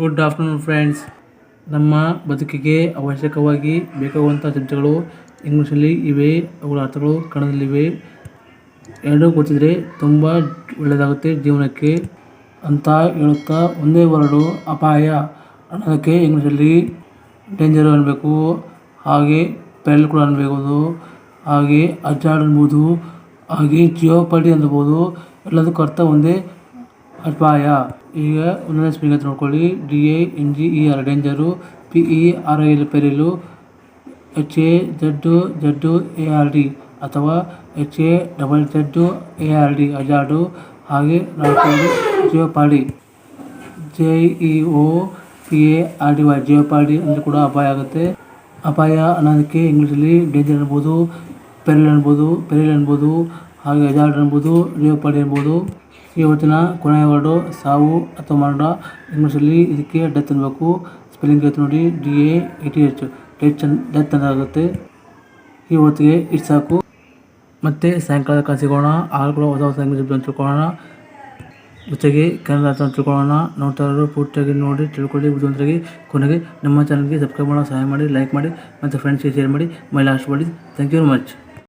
Good afternoon friends ನಮ್ಮ ಬದುಕಿಗೆ ಅವಶ್ಯಕವಾಗಿ ಬೇಕಾಗುವಂಥ ಶಬ್ದಗಳು ಇಂಗ್ಲೀಷಲ್ಲಿ ಇವೆ, ಅವುಗಳ ಅರ್ಥಗಳು ಕನ್ನಡದಲ್ಲಿವೆ ಎರಡೂ ಗೊತ್ತಿದ್ರೆ ತುಂಬ ಒಳ್ಳೆಯದಾಗುತ್ತೆ ಜೀವನಕ್ಕೆ. ಅಂತ ಹೇಳುತ್ತಾ ಒಂದೇ ವರ್ಡು ಅಪಾಯ. ಅನ್ನೋದಕ್ಕೆ ಇಂಗ್ಲೀಷಲ್ಲಿ ಡೇಂಜರು ಅನ್ನಬೇಕು. ಹಾಗೆ ಪೆರಲ್ ಕೂಡ ಅನ್ಬೋದು ಹಾಗೆ ಅಜಾಡ್ ಅನ್ಬೋದು ಹಾಗೆ ಜಿಯೋಪಡಿ ಅನ್ಬೋದು ಎಲ್ಲದಕ್ಕೂ ಅರ್ಥ ಒಂದೇ. ಅಪಾಯ ಈಗ ಒಂದನೇ ಸ್ಪೀಕರ್ ನೋಡಿಕೊಳ್ಳಿ D A N G E R, danger. P E R I L peril. H A Z Z A R D ಅಥವಾ H A double Z A R D, hazard. ಹಾಗೆ ನಾಲ್ಕು jeopardy. J E O P A R D Y, jeopardy ಅಂದರೆ ಕೂಡ ಅಪಾಯ ಆಗುತ್ತೆ. ಅಪಾಯ ಅನ್ನೋದಕ್ಕೆ ಇಂಗ್ಲೀಷಲ್ಲಿ ಡೇಂಜರ್ ಅನ್ಬೋದು, ಪೆರಿಲ್ ಅನ್ಬೋದು ಪೆರಿಲ್ ಅನ್ಬೋದು, ಹಾಗೆ ಅಜಾರ್ಡ್ ಅನ್ಬೋದು, ಜಿಯೋಪಾಡಿ ಅನ್ಬೋದು. ಇವತ್ತಿನ ಕೊನೆಯ ವರ್ಡು, ಸಾವು ಅಥವಾ ಮರಣ ಇಂಗ್ಲೀಷಲ್ಲಿ ಇದಕ್ಕೆ ಡೆತ್ ಅನ್ಬೇಕು ಸ್ಪೆಲ್ಲಿಂಗ್ ಐತೆ ನೋಡಿ D A E T H ಡೆಚ್ death ಅಂತಾಗುತ್ತೆ ಇವತ್ತಿಗೆ ಇಟ್ ಸಾಕು. ಮತ್ತೆ ಸಾಯಂಕಾಲ ಕಾಲ ಸಿಗೋಣ ಕೂಡ ಹೊಸ ಹೊಸ ಇಂಗ್ಲೀಷ್ ಅಂತ ತಿಳ್ಕೊಳ್ಳೋಣ. ಜೊತೆಗೆ ಕನ್ನಡ ಅಂತ ತಿಳ್ಕೊಳ್ಳೋಣ. ನೋಡ್ತಾ ಪೂರ್ತಿಯಾಗಿ ನೋಡಿ, ತಿಳ್ಕೊಳ್ಳಿ, ಬುದ್ಧಿವಂತರಾಗಿ ಕೊನೆಗೆ ನಮ್ಮ ಚಾನಲ್ಗೆ ಸಬ್ಸ್ಕ್ರೈಬ್ ಮಾಡೋ ಸಹಾಯ ಮಾಡಿ ಲೈಕ್ ಮಾಡಿ, ಮತ್ತು ಫ್ರೆಂಡ್ಸ್ಗೆ ಶೇರ್ ಮಾಡಿ ಮೈ ಲಾಸ್ಟ್ ಮಾಡಿ ಥ್ಯಾಂಕ್ ಯು ವೆರಿ ಮಚ್